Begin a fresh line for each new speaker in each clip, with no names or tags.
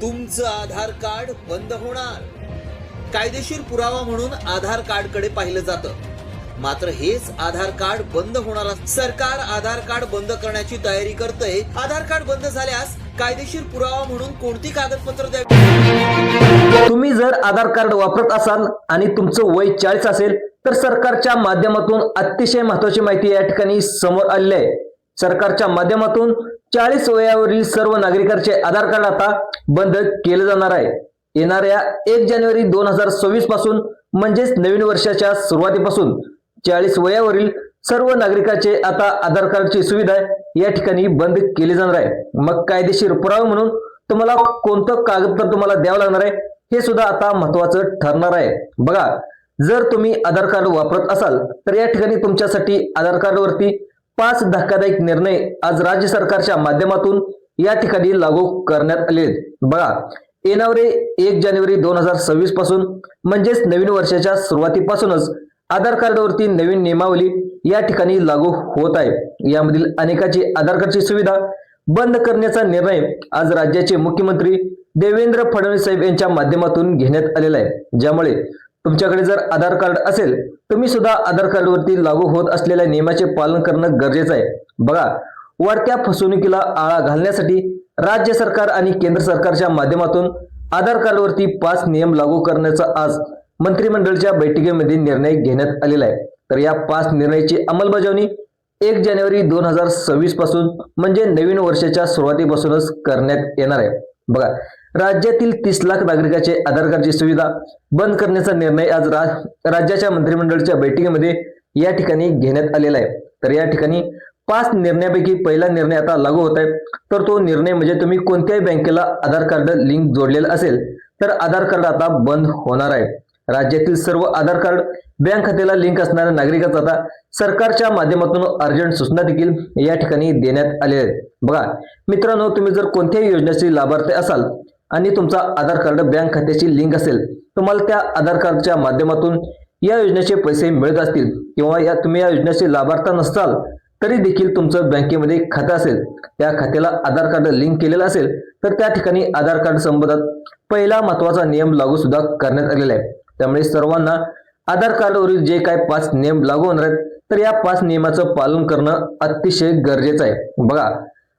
तुमचं आधार कार्ड बंद होणार. कायदेशीर पुरावा म्हणून आधार कार्डकडे पाहिलं जातं. मात्र हेच आधार कार्ड बंद होणार सरकार आधार कार्ड बंद करण्याची तयारी करतंय. आधार कार्ड बंद झाल्यास कायदेशीर पुरावा म्हणून कोणती कागदपत्र द्यावी?
तुम्ही जर आधार कार्ड वापरत असाल आणि तुमचं वय चाळीस असेल तर सरकारच्या माध्यमातून अतिशय महत्वाची माहिती या ठिकाणी समोर आलेली आहे. सरकारच्या माध्यमातून चाळीस वयावरील सर्व नागरिकांचे आधार कार्ड आता बंद केले जाणार आहे. येणाऱ्या एक जानेवारी दोन हजार सव्वीसपासून म्हणजेच नवीन वर्षाच्या सुरुवातीपासून चाळीस वयावरील सर्व नागरिकांचे आता आधार कार्डची सुविधा या ठिकाणी बंद केली जाणार आहे. मग कायदेशीर पुरावा म्हणून तुम्हाला कोणतं कागदपत्र तुम्हाला द्यावं लागणार आहे हे सुद्धा आता महत्वाचं ठरणार आहे. बघा जर तुम्ही आधार कार्ड वापरत असाल तर या ठिकाणी तुमच्यासाठी आधार कार्डवरती पाच धक्कादायक निर्णय आज राज्य सरकारच्या माध्यमातून या ठिकाणी लागू करण्यात आले. बघा येणारे एक जानेवारी दोन हजार सव्वीसपासून म्हणजेच नवीन वर्षाच्या सुरुवातीपासूनच आधार कार्डवरती नवीन नियमावली या ठिकाणी लागू होत आहे. यामधील अनेकाची आधार कार्डची सुविधा बंद करण्याचा निर्णय आज राज्याचे मुख्यमंत्री देवेंद्र फडणवीस साहेब यांच्या माध्यमातून घेण्यात आलेला आहे. ज्यामुळे तुमच्याकडे जर आधार कार्ड असेल तुम्ही सुद्धा आधार कार्डवरती लागू होत असलेल्या नियमाचे पालन करणं गरजेचं आहे. बघा वाढत्या फसवणुकीला आळा घालण्यासाठी राज्य सरकार आणि केंद्र सरकारच्या माध्यमातून आधार कार्डवरती पाच नियम लागू करण्याचा आज मंत्रिमंडळाच्या बैठकीमध्ये निर्णय घेण्यात आलेला आहे. तर या पाच निर्णयाची अंमलबजावणी एक जानेवारी दोन हजार सव्वीसपासून म्हणजे नवीन वर्षाच्या सुरुवातीपासूनच करण्यात येणार आहे. बघा राज्यातील तीस लाख नागरिकांचे आधार कार्डची सुविधा बंद करण्याचा निर्णय आज रा- राज्याच्या मंत्रिमंडळाच्या बैठकीमध्ये या ठिकाणी घेण्यात आलेला आहे. तर या ठिकाणी पाच निर्णयापैकी पहिला निर्णय आता लागू होत आहे. तर तो निर्णय म्हणजे तुम्ही कोणत्याही बँकेला आधार कार्ड लिंक जोडलेलं असेल तर आधार कार्ड आता बंद होणार आहे. राज्यातील सर्व आधार कार्ड बँक खात्याला लिंक असणाऱ्या नागरिकांचा आता सरकारच्या माध्यमातून अर्जंट सूचना देखील या ठिकाणी देण्यात आलेल्या आहेत बघा मित्रांनो तुम्ही जर कोणत्याही योजनेचे लाभार्थी असाल आणि तुमचा आधार कार्ड बँक खात्याची लिंक असेल तुम्हाला त्या आधार कार्डच्या माध्यमातून या योजनेचे पैसे मिळत असतील किंवा या तुम्ही या योजनेचे लाभार्थी नसाल तरी देखील तुमचं बँकेमध्ये खातं असेल. त्या खात्याला आधार कार्ड लिंक केलेलं असेल तर त्या ठिकाणी आधार कार्ड संबंधात पहिला महत्त्वाचा नियम लागू सुद्धा करण्यात आलेला आहे. त्यामुळे सर्वांना आधार कार्डवरील जे काय पाच नियम लागू होणार आहेत तर या पाच नियमाचं पालन करणं अतिशय गरजेचं आहे. बघा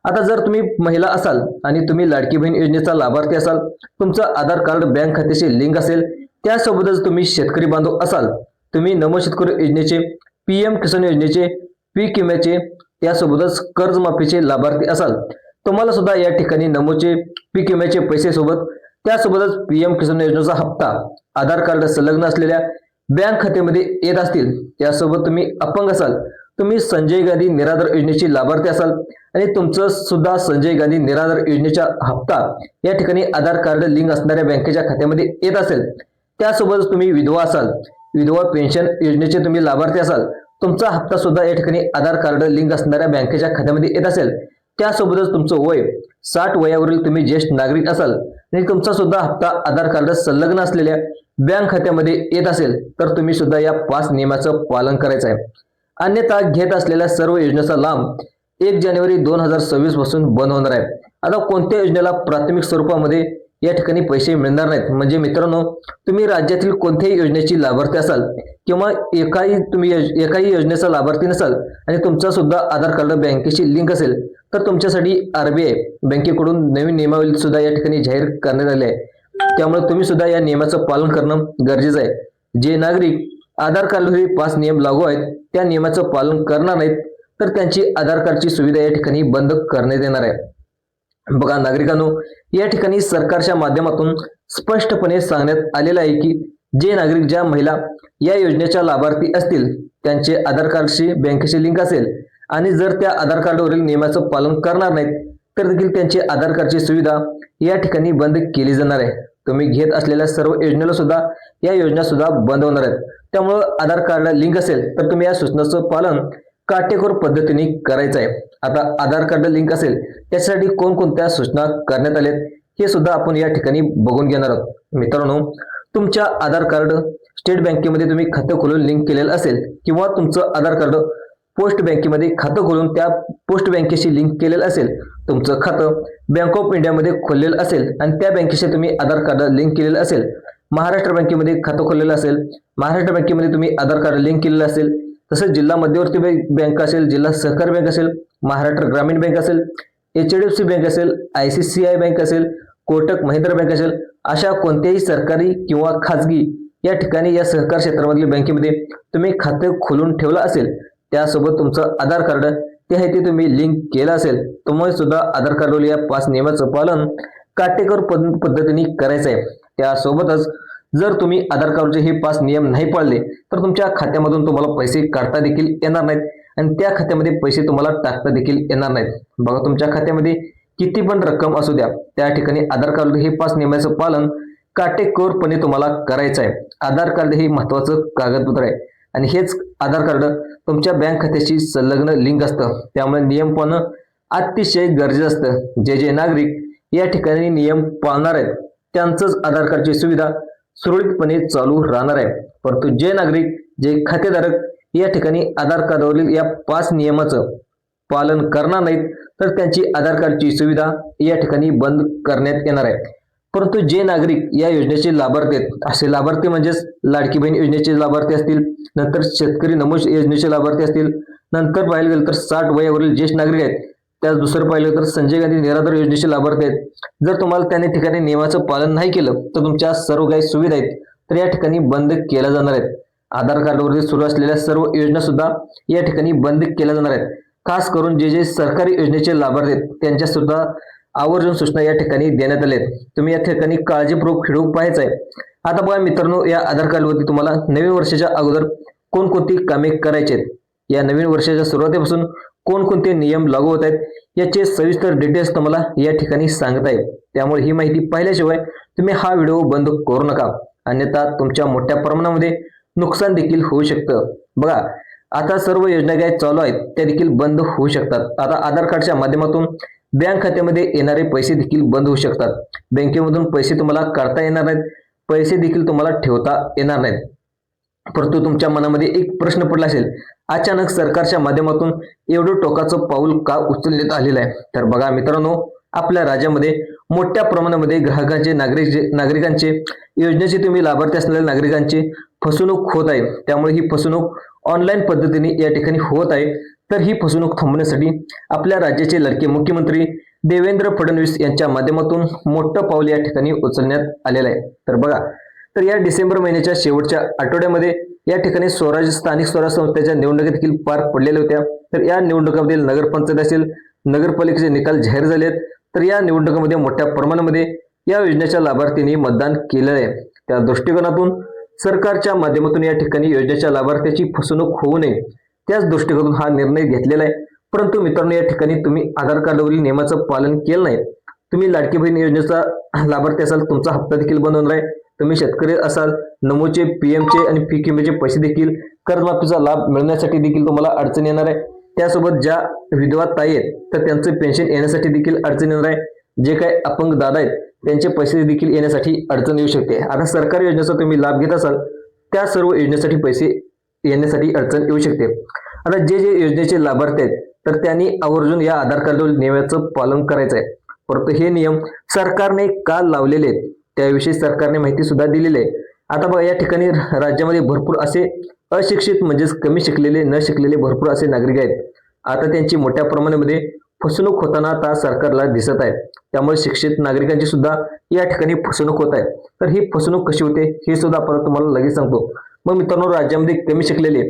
आता जर तुम्ही महिला असाल आणि तुम्ही लाडकी बहीण योजनेचा लाभार्थी असाल तुमचं आधार कार्ड बँक खात्याशी लिंक असेल त्यासोबतच तुम्ही शेतकरी बांधव असाल तुम्ही नमो शेतकरी योजनेचे पीएम किसान योजनेचे पीक विम्याचे त्यासोबतच कर्जमाफीचे लाभार्थी असाल तुम्हाला सुद्धा या ठिकाणी नमोचे पीक विम्याचे पैसे सोबत त्यासोबतच पीएम किसान योजनेचा हप्ता आधार कार्ड संलग्न असलेल्या बँक खात्यामध्ये येत असतील त्यासोबत तुम्ही अपंग असाल तुम्ही संजय गांधी निराधार योजनेची लाभार्थी असाल आणि तुमचं सुद्धा संजय गांधी निराधार योजनेचा हप्ता या ठिकाणी आधार कार्ड लिंक असणाऱ्या बँकेच्या खात्यामध्ये येत असेल. त्यासोबतच तुम्ही विधवा असाल विधवा पेन्शन योजनेचे तुम्ही लाभार्थी असाल तुमचा हप्ता सुद्धा या ठिकाणी आधार कार्ड लिंक असणाऱ्या बँकेच्या खात्यामध्ये येत असेल. त्यासोबतच तुमचं वय साठ वयावरील तुम्ही ज्येष्ठ नागरिक असाल आणि तुमचा सुद्धा हप्ता आधार कार्ड संलग्न असलेल्या बँक खात्यामध्ये येत असेल तर तुम्ही सुद्धा या पाच नियमाचं पालन करायचं आहे. अन्यथा घेत असलेल्या सर्व योजनेचा लाभ एक जानेवारी दोन हजार सव्वीसपासून बंद होणार आहे आता कोणत्या योजनेला प्राथमिक स्वरूपामध्ये या ठिकाणी पैसे मिळणार नाहीत? म्हणजे मित्रांनो तुम्ही राज्यातील कोणत्याही योजनेची लाभार्थी असाल किंवा एकाही तुम्ही एकाही योजनेचा लाभार्थी नसाल आणि तुमचा सुद्धा आधार कार्ड बँकेशी लिंक असेल तर तुमच्यासाठी आरबीआय बँकेकडून नवीन नियमावली सुद्धा या ठिकाणी जाहीर करण्यात आली आहे. त्यामुळे तुम्ही सुद्धा या नियमाचं पालन करणं गरजेचं आहे. जे नागरिक आधार कार्डवरील पाच नियम लागू आहेत. त्या नियमाचं पालन करणार नाहीत तर त्यांची आधार कार्डची सुविधा या ठिकाणी बंद करण्यात येणार आहे. बघा नागरिकांनो या ठिकाणी सरकारच्या माध्यमातून स्पष्टपणे सांगण्यात आलेलं आहे की जे नागरिक ज्या महिला या योजनेच्या लाभार्थी असतील त्यांचे आधार कार्डशी बँकेशी लिंक असेल आणि जर त्या आधार कार्डवरील नियमाचं पालन करणार नाहीत तर देखील त्यांची आधार कार्डची सुविधा या ठिकाणी बंद केली जाणार आहे. तुम्ही घेत असलेल्या सर्व योजनेला सुद्धा या योजना सुद्धा बंद होणार आहेत. त्यामुळं आधार कार्डला लिंक असेल तर तुम्ही या सूचनाचं पालन काटेकोर पद्धतीने करायचं आहे आता आधार कार्ड लिंक असेल त्यासाठी कोणकोणत्या सूचना करण्यात आल्यात हे सुद्धा आपण या ठिकाणी बघून घेणार आहोत. मित्रांनो तुमच्या आधार कार्ड स्टेट बँकेमध्ये तुम्ही खातं खोलून लिंक केलेलं असेल किंवा तुमचं आधार कार्ड पोस्ट बँकेमध्ये खातं खोलून त्या पोस्ट बँकेशी लिंक केलेलं असेल तुमचं खातं बँक ऑफ इंडियामध्ये खोललेलं असेल आणि त्या बँकेशी तुम्ही आधार कार्ड लिंक केलेलं असेल महाराष्ट्र बँकेमध्ये खातं खोललेलं असेल महाराष्ट्र बँकेमध्ये तुम्ही आधार कार्ड लिंक केलेलं असेल तसंच जिल्हा मध्यवर्ती बँक बँक असेल जिल्हा सहकारी बँक असेल महाराष्ट्र ग्रामीण बँक असेल H D F C bank असेल I C C I bank असेल कोटक महिंद्रा बँक असेल अशा कोणत्याही सरकारी किंवा खाजगी या ठिकाणी या सहकार क्षेत्रामधील बँकेमध्ये तुम्ही खाते खोलून ठेवलं असेल त्यासोबत तुमचं आधार कार्ड ते आहे ते तुम्ही लिंक केलं असेल तुम्हाला सुद्धा आधार कार्डवर या पाच नियमाचं पालन काटेकोर पद- पद्धतीने करायचं आहे. त्यासोबतच जर तुम्ही आधार कार्डचे हे पाच नियम नाही पाळले तर तुमच्या खात्यामधून तुम्हाला पैसे काढता देखील येणार नाहीत. आणि त्या खात्यामध्ये पैसे तुम्हाला टाकता देखील येणार नाहीत. बघा तुमच्या खात्यामध्ये किती पण रक्कम असू द्या त्या ठिकाणी आधार कार्ड हे पाच नियमाचं पालन काटेकोरपणे तुम्हाला करायचं आहे. आधार कार्ड हे महत्वाचं कागदपत्र आहे. आणि हेच आधार कार्ड तुमच्या बँक खात्याशी संलग्न लिंक असतं. त्यामुळे नियम पाळणं अतिशय गरजेचं असतं. जे जे नागरिक या ठिकाणी नियम पाळणार आहेत त्यांचंच आधार कार्डची सुविधा सुरळीतपणे चालू राहणार आहे. परंतु जे नागरिक जे खातेधारक या ठिकाणी आधार कार्डावरील या पाच नियमाचं पालन करणार नाहीत तर त्यांची आधार कार्डची सुविधा या ठिकाणी बंद करण्यात येणार आहे. परंतु जे नागरिक या योजनेचे लाभार्थी आहेत असे लाभार्थी म्हणजेच लाडकी बहीण योजनेचे लाभार्थी असतील नंतर शेतकरी नमूद योजनेचे लाभार्थी असतील नंतर पाहिलं गेलं तर साठ वयावरील ज्येष्ठ नागरिक आहेत त्याच दुसरं पाहिलं तर संजय गांधी निराधार योजनेचे लाभार्थी आहेत. जर तुम्हाला त्याने ठिकाणी नियमाचं पालन नाही केलं तर तुमच्या सर्व काही सुविधा आहेत. तर या ठिकाणी बंद केल्या जाणार आहेत. आधार कार्डवरती सुरू असलेल्या सर्व योजना सुद्धा या ठिकाणी बंद केल्या जाणार आहेत. खास करून जे जे सरकारी योजनेचे लाभार्थी आहेत त्यांच्या सुद्धा आवर्जून सूचना या ठिकाणी देण्यात आल्या आहेत. तुम्ही या ठिकाणी काळजीपूर्वक खेळू पाहायचं आहे. आता बघा मित्रांनो या आधार कार्डवरती तुम्हाला नवीन वर्षाच्या अगोदर कोणकोणती कामे करायची आहेत? या नवीन वर्षाच्या सुरुवातीपासून कोणकोणते नियम लागू होत आहेत याचे सविस्तर डिटेल्स तुम्हाला या ठिकाणी सांगत आहे. त्यामुळे ही माहिती पाहिल्याशिवाय तुम्ही हा व्हिडिओ बंद करू नका. अन्यथा तुमच्या मोठ्या प्रमाणामध्ये नुकसान देखील होऊ शकतं. बघा आता सर्व योजना काय चालू आहेत त्या देखील बंद होऊ शकतात. आता आधार कार्डच्या माध्यमातून बँक खात्यामध्ये येणारे पैसे देखील बंद होऊ शकतात. बँकेमधून पैसे तुम्हाला काढता येणार नाहीत. पैसे देखील तुम्हाला ठेवता येणार नाहीत. परंतु तुमच्या मनामध्ये एक प्रश्न पडला असेल अचानक सरकारच्या माध्यमातून एवढं टोकाचं पाऊल का उचलण्यात आलेलं आहे? तर बघा मित्रांनो आपल्या राज्यामध्ये मोठ्या प्रमाणामध्ये ग्राहकांचे नागरिक नागरिकांचे योजनेचे तुम्ही लाभार्थी असलेल्या नागरिकांची फसवणूक होत आहे. त्यामुळे ही फसवणूक ऑनलाईन पद्धतीने या ठिकाणी होत आहे. तर ही फसवणूक थांबवण्यासाठी आपल्या राज्याचे लडके मुख्यमंत्री देवेंद्र फडणवीस यांच्या माध्यमातून मोठं पाऊल या ठिकाणी उचलण्यात आलेलं आहे. तर बघा तर या डिसेंबर महिन्याच्या शेवटच्या आठवड्यामध्ये या ठिकाणी स्वराज्य स्थानिक स्वराज्य संस्थेच्या निवडणुका देखील पार पडलेल्या होत्या. तर या निवडणुकामध्ये नगरपंचायत असेल नगरपालिकेचे निकाल जाहीर झाले आहेत तर या निवडणुकामध्ये मोठ्या प्रमाणामध्ये या योजनेच्या लाभार्थींनी मतदान केलेलं आहे. त्या दृष्टिकोनातून सरकारच्या माध्यमातून या ठिकाणी योजनेच्या लाभार्थ्याची फसवणूक होऊ नये. त्याच दृष्टिकोनातून हा निर्णय घेतलेला आहे. परंतु मित्रांनो या ठिकाणी तुम्ही आधार कार्डवरील नियमाचं पालन केलं नाही. तुम्ही लाडकी बहीण योजनेचा लाभार्थी असाल तुमचा हप्ता देखील बंद होणार आहे. तुम्ही शेतकरी असाल नमोचे पीएमचे आणि पीक विम्याचे पैसे देखील कर्जमाफीचा लाभ मिळण्यासाठी देखील तुम्हाला अडचण येणार आहे. त्यासोबत ज्या विधवा ताई आहेत तर त्यांचं पेन्शन येण्यासाठी देखील अडचण येणार आहे. जे काही अपंग दादा आहेत त्यांचे पैसे देखील येण्यासाठी अडचण येऊ शकते. आता सरकारी योजनेचा तुम्ही लाभ घेत असाल त्या सर्व योजनेसाठी पैसे येण्यासाठी अडचण येऊ शकते. आता जे जे योजनेचे लाभार्थी आहेत तर त्यांनी आवर्जून या आधार कार्डवर नियमाचं पालन करायचं आहे परंतु हे नियम सरकारने का लावलेले आहेत? त्याविषयी सरकारने माहिती सुद्धा दिलेली आहे. आता बघा या ठिकाणी राज्यामध्ये भरपूर असे अशिक्षित म्हणजेच कमी शिकलेले न शिकलेले भरपूर असे नागरिक आहेत. आता त्यांची मोठ्या प्रमाणामध्ये फसवणूक होताना आता सरकारला दिसत आहे. त्यामुळे शिक्षित नागरिकांची सुद्धा या ठिकाणी फसवणूक होत आहे. तर ही फसवणूक कशी होते हे सुद्धा परत तुम्हाला लगेच सांगतो. मग मित्रांनो राज्यामध्ये कमी शिकलेले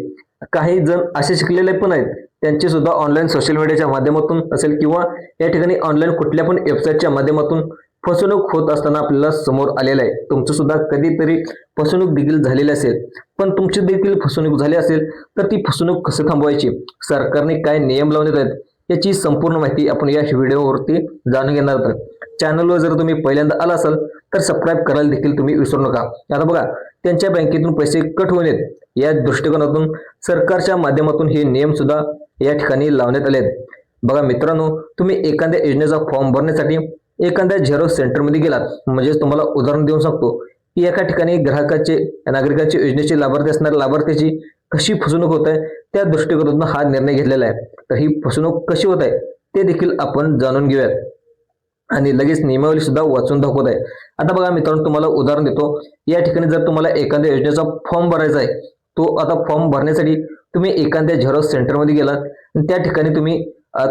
काही जण असे शिकलेले पण आहेत. त्यांची सुद्धा ऑनलाईन सोशल मीडियाच्या माध्यमातून असेल किंवा या ठिकाणी ऑनलाईन कुठल्या पण वेबसाईटच्या माध्यमातून फसवणूक होत असताना आपल्याला समोर आलेलं आहे. तुमचं सुद्धा कधीतरी फसवणूक देखील झालेली असेल. पण तुमची देखील फसवणूक झाली असेल तर ती फसवणूक कसं थांबवायची? सरकारने काय नियम लावण्यात आहेत याची संपूर्ण माहिती आपण या व्हिडिओवरती जाणून घेणार आहोत. चॅनलवर जर तुम्ही पहिल्यांदा आला असाल तर सबस्क्राईब करायला देखील तुम्ही विसरू नका. आता बघा त्यांच्या बँकेतून पैसे कट होऊ नयेत या दृष्टिकोनातून सरकारच्या माध्यमातून हे नियम सुद्धा या ठिकाणी लावण्यात आले आहेत बघा मित्रांनो तुम्ही एखाद्या योजनेचा फॉर्म भरण्यासाठी एखाद्या झेरो सेंटरमध्ये गेलात म्हणजेच तुम्हाला उदाहरण देऊन सांगतो की एका ठिकाणी ग्राहकाचे नागरिकाचे योजनेचे लाभार्थी असणाऱ्या लाभार्थ्याची कशी फसवणूक होत आहे त्या दृष्टिकोनातून हा निर्णय घेतलेला आहे. तर ही फसवणूक कशी होत आहे ते देखील आपण जाणून घेऊयात. आणि लगेच नियमावली सुद्धा वाचून दाखवत आहे. आता बघा मित्रांनो तुम्हाला उदाहरण देतो. या ठिकाणी जर तुम्हाला एखाद्या योजनेचा फॉर्म भरायचा आहे तो आता फॉर्म भरण्यासाठी तुम्ही एखाद्या झेरॉक्स सेंटरमध्ये गेलात आणि त्या ठिकाणी तुम्ही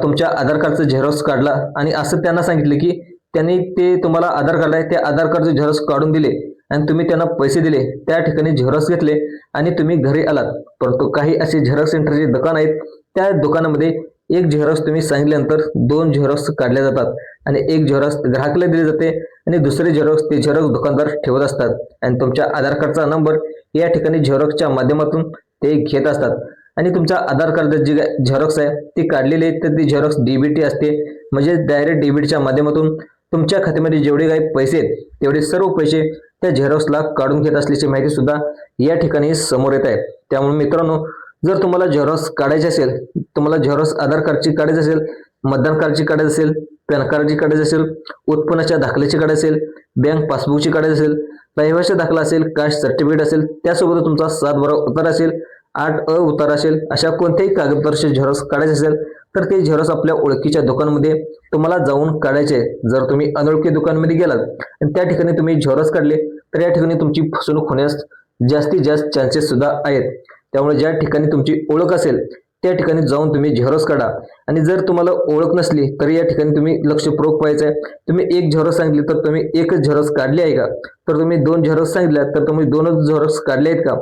तुमच्या आधार कार्डचं झेरॉक्स काढला आणि असं त्यांना सांगितलं की त्यांनी ते तुम्हाला आधार कार्ड आहे ते आधार कार्डचे झेरॉक्स काढून दिले आणि तुम्ही त्यांना पैसे दिले. त्या ठिकाणी झेरॉक्स घेतले आणि तुम्ही घरी आलात. परंतु काही असे झेरॉक्स सेंटरचे दुकान आहेत. त्या दुकानामध्ये एक झेरॉक्स तुम्ही सांगितल्यानंतर दोन झेरॉक्स काढले जातात आणि एक झेरॉक्स ग्राहकाला दिले जाते आणि दुसरे झेरॉक्स ते झेरॉक्स दुकानदार ठेवत असतात. आणि तुमच्या आधार कार्डचा नंबर या ठिकाणी झेरॉक्सच्या माध्यमातून ते घेत असतात. आणि तुमचा आधार कार्ड जी झेरॉक्स आहे ती काढलेली आहे तर ती झेरॉक्स डीबीटी असते. म्हणजे डायरेक्ट डेबिटच्या माध्यमातून तुमच्या खात्यामध्ये जेवढे काही पैसे आहेत तेवढे सर्व पैसे त्या झेरॉक्सला काढून घेत असल्याची माहिती सुद्धा या ठिकाणी समोर येत आहे. त्यामुळे मित्रांनो जर तुम्हाला झेरॉक्स काढायचे असेल तुम्हाला झेरॉक्स आधार कार्डची काढायची असेल मतदान कार्डची काढायची असेल पॅन कार्डची काढायची असेल उत्पन्नाच्या दाखल्याची काढायची असेल बँक पासबुकची काढायची असेल रहिवासी दाखला असेल कास्ट सर्टिफिकेट असेल त्यासोबत तुमचा सात बारा उतार असेल आठ अ उतार असेल अशा कोणत्याही कागदपत्राचे झेरॉक्स काढायचे असेल तर ते झेरॉक्स आपल्या ओळखीच्या दुकानमध्ये तुम्हाला जाऊन काढायचे. आहे. जर तुम्ही अनोळखी दुकानमध्ये गेलात आणि त्या ठिकाणी तुम्ही झेरॉक्स काढले तर या ठिकाणी तुमची फसवणूक होण्यास जास्तीत जास्त चान्सेस सुद्धा आहेत. त्यामुळे ज्या ठिकाणी तुमची ओळख असेल त्या ठिकाणी जाऊन तुम्ही झेरॉक्स काढा. आणि जर तुम्हाला ओळख नसली तर या ठिकाणी तुम्ही लक्षपूर्वक पाहायचं आहे. तुम्ही एक झेरॉक्स सांगितली तर तुम्ही एकच झेरॉक्स काढली आहे का? तर तुम्ही दोन झेरॉक्स सांगितल्या तर तुम्ही दोनच झेरॉक्स काढले आहेत का?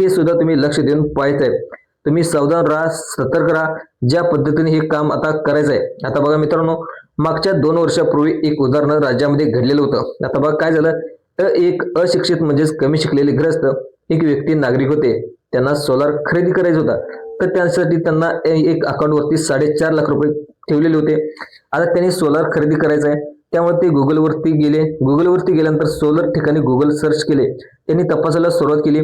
हे सुद्धा तुम्ही लक्ष देऊन पाहायचं आहे. तुम्ही सावधान राहा सतर्क राहा. ज्या पद्धतीने हे काम आता करायचं आहे आता बघा मित्रांनो मागच्या दोन वर्षापूर्वी एक उदाहरण राज्यामध्ये घडलेलं होतं. आता बघा काय झालं तर एक अशिक्षित म्हणजेच कमी शिकलेले ग्रस्त एक व्यक्ती नागरिक होते. त्यांना सोलार खरेदी करायचा होता. तर त्यासाठी त्यांना एक अकाउंटवरती साडेचार लाख रुपये ठेवलेले होते. आता त्यांनी सोलार खरेदी करायचं आहे त्यामुळे ते गुगलवरती गेले. गुगलवरती गेल्यानंतर सोलर ठिकाणी गुगल सर्च केले. त्यांनी तपासायला सुरुवात केली.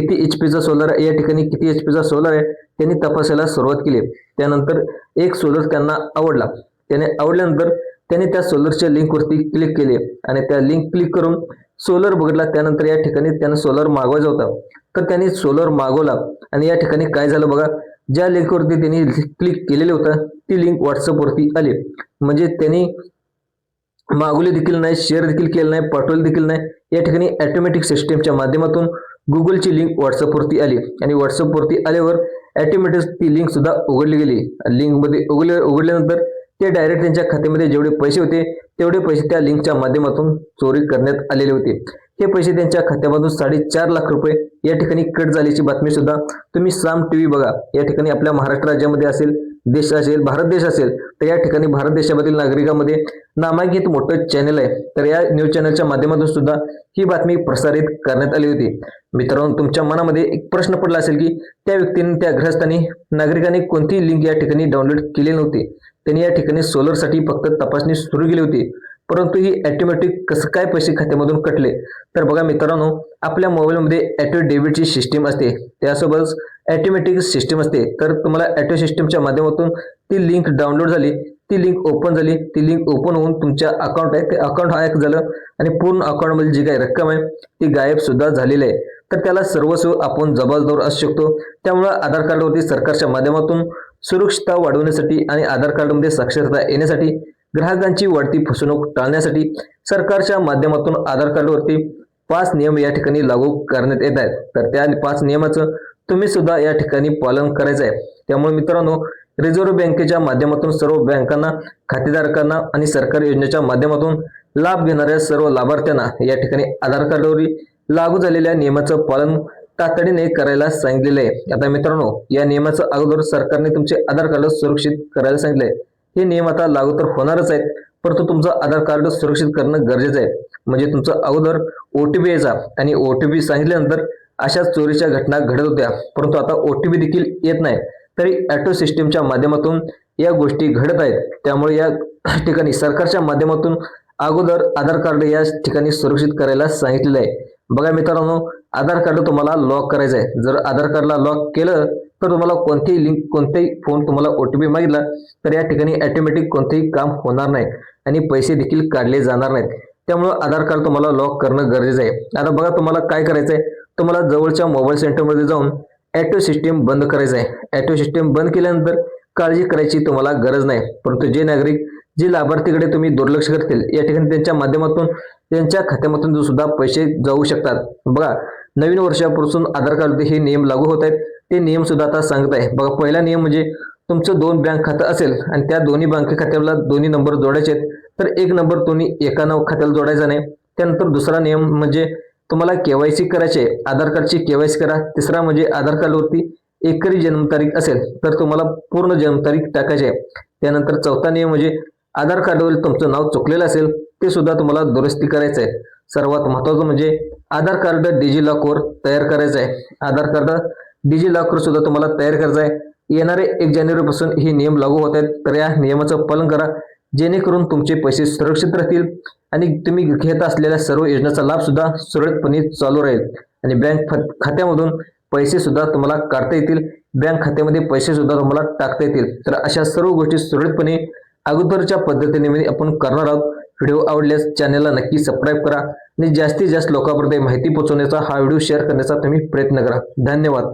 किती एच पीचा सोलर आहे या ठिकाणी किती एच पीचा सोलर आहे त्यांनी तपासायला सुरुवात केली. त्यानंतर एक सोलर त्यांना आवडला. त्याने आवडल्यानंतर त्याने त्या सोलरच्या लिंकवरती क्लिक केले आणि त्या लिंक क्लिक करून सोलर बघितला. त्यानंतर या ठिकाणी त्यांना सोलर मागवायचा होता. तर त्यांनी सोलर मागवला आणि या ठिकाणी काय झालं बघा? ज्या लिंकवरती त्यांनी क्लिक केलेलं होतं ती लिंक व्हॉट्सअपवरती आली. म्हणजे त्यांनी मागवले देखील नाही शेअर देखील केलं नाही पाठवले देखील नाही. या ठिकाणी ऑटोमॅटिक सिस्टीमच्या माध्यमातून गुगलची लिंक व्हॉट्सअपवरती आली. आणि व्हॉट्सअपवरती आल्यावर ॲटोमॅटिक ती लिंक सुद्धा उघडली गेली. लिंकमध्ये उघडल्या उघडल्यानंतर ते डायरेक्ट त्यांच्या खात्यामध्ये जेवढे पैसे होते तेवढे पैसे त्या लिंकच्या माध्यमातून चोरी करण्यात आलेले होते. हे पैसे त्यांच्या खात्यामधून साडेचार लाख रुपये या ठिकाणी कट झाल्याची बातमी सुद्धा तुम्ही साम टीव्ही बघा. या ठिकाणी आपल्या महाराष्ट्र राज्यामध्ये असेल देश असेल भारत देश असेल तर या ठिकाणी भारत देशामधील नागरिकांमध्ये नामांकित मोठं चॅनल आहे. तर या न्यूज चॅनलच्या माध्यमातून सुद्धा ही बातमी प्रसारित करण्यात आली होती. मित्रांनो तुमच्या मनामध्ये एक प्रश्न पडला असेल की त्या व्यक्तीने त्या ग्रहस्थानी नागरिकांनी कोणती लिंक या ठिकाणी डाउनलोड केली नव्हती? त्यांनी या ठिकाणी सोलरसाठी फक्त तपासणी सुरू केली होती. परंतु ही ऑटोमॅटिक कसं काय पैसे खात्यामधून कटले? तर बघा मित्रांनो आपल्या मोबाईलमध्ये ॲटो डेबिटची सिस्टीम असते. त्यासोबतच ॲटोमॅटिक सिस्टीम असते. तर तुम्हाला ॲटो सिस्टीमच्या माध्यमातून ती लिंक डाउनलोड झाली ती लिंक ओपन झाली ती लिंक ओपन होऊन तुमच्या अकाउंट आहे ते अकाउंट हॅक झालं आणि पूर्ण अकाउंटमध्ये जी काही रक्कम आहे ती गायब सुद्धा झालेली आहे. तर त्याला सर्वस्व आपण जबाबदार असू शकतो. त्यामुळे आधार कार्डवरती सरकारच्या माध्यमातून सुरक्षितता वाढवण्यासाठी आणि आधार कार्डमध्ये साक्षरता येण्यासाठी ग्राहकांची वाढती फसवणूक टाळण्यासाठी सरकारच्या माध्यमातून आधार कार्डवरती पाच नियम या ठिकाणी लागू करण्यात येत आहेत. तर त्या पाच नियमाचं तुम्ही सुद्धा या ठिकाणी पालन करायचं आहे. त्यामुळे मित्रांनो रिझर्व्ह बँकेच्या माध्यमातून सर्व बँकांना खातेधारकांना आणि सरकारी योजनेच्या माध्यमातून लाभ घेणाऱ्या सर्व लाभार्थ्यांना या ठिकाणी आधार कार्डवरील लागू झालेल्या नियमाचं पालन तातडीने करायला सांगितलेलं आहे. आता मित्रांनो या नियमाचं अगोदर सरकारने तुमचे आधार कार्ड सुरक्षित करायला सांगितलंय. हे नियम आता लागू तर होणारच आहेत परंतु तुमचं आधार कार्ड सुरक्षित करणं गरजेचं आहे. म्हणजे तुमचं अगोदर ओटीपी यायचा आणि ओटीपी सांगितल्यानंतर अशा चोरीच्या घटना घडत होत्या परंतु आता ओटीपी देखील येत नाही. तरी ॲटो सिस्टीमच्या माध्यमातून या गोष्टी घडत आहेत. त्यामुळे या ठिकाणी सरकारच्या माध्यमातून अगोदर आधार कार्ड या ठिकाणी सुरक्षित करायला सांगितलेलं आहे. बघा मित्रांनो आधार कार्ड तुम्हाला लॉक करायचं आहे. जर आधार कार्डला लॉक केलं तर तुम्हाला कोणतीही लिंक कोणतेही फोन तुम्हाला ओ टी पी मागितला तर या ठिकाणी ॲटोमॅटिक कोणतेही काम होणार नाही आणि पैसे देखील काढले जाणार नाहीत. त्यामुळं आधार कार्ड तुम्हाला लॉक करणं गरजेचं आहे. आता बघा तुम्हाला काय करायचं आहे तुम्हाला जवळच्या मोबाईल सेंटरमध्ये जाऊन ॲटो सिस्टीम बंद करायचं आहे ॲटो सिस्टीम बंद केल्यानंतर काळजी करायची तुम्हाला गरज नाही. परंतु जे नागरिक जे लाभार्थीकडे तुम्ही दुर्लक्ष करतील या ठिकाणी त्यांच्या माध्यमातून त्यांच्या खात्यामधून सुद्धा पैसे जाऊ शकतात. बघा नवीन वर्षापासून आधार कार्ड हे नियम लागू होत आहेत. ते नियम सुद्धा आता सांगत आहे. बघा पहिला नियम म्हणजे तुमचं दोन बँक खातं असेल आणि त्या दोन्ही बँक खात्याला दोन्ही नंबर जोडायचे आहेत तर एक नंबर तुम्ही एका नाव खात्याला जोडायचा नाही. त्यानंतर दुसरा नियम म्हणजे तुम्हाला केवायसी करायचे आहे. आधार कार्डची केवायसी करा. तिसरा म्हणजे आधार कार्डवरती एकरी जन्मतारीख असेल तर तुम्हाला पूर्ण जन्मतारीख टाकायची आहे. त्यानंतर चौथा नियम म्हणजे आधार कार्डवरील तुमचं नाव चुकलेलं असेल ते सुद्धा तुम्हाला दुरुस्ती करायचं आहे. सर्वात महत्वाचं म्हणजे आधार कार्ड डिजिलॉकवर तयार करायचं आहे. आधार कार्ड डिजी लॉकर सुद्धा तुम्हाला तयार करायचं आहे येणारे एक जानेवारीपासून हे नियम लागू होत आहेत. तर या नियमाचं पालन करा. जेणेकरून तुमचे पैसे सुरक्षित राहतील आणि तुम्ही घेत असलेल्या सर्व योजनाचा लाभ सुद्धा सुरळीतपणे चालू राहील. आणि बँक खात्यामधून पैसे सुद्धा तुम्हाला काढता येतील. बँक खात्यामध्ये पैसे सुद्धा तुम्हाला टाकता येतील. तर अशा सर्व गोष्टी सुरळीतपणे अगोदरच्या पद्धतीने म्हणजे आपण करणार आहोत. व्हिडिओ आवडल्यास चॅनलला नक्की सबस्क्राईब करा. आणि जास्तीत जास्त लोकांपर्यंत माहिती पोहोचवण्याचा हा व्हिडिओ शेअर करण्याचा तुम्ही प्रयत्न करा. धन्यवाद.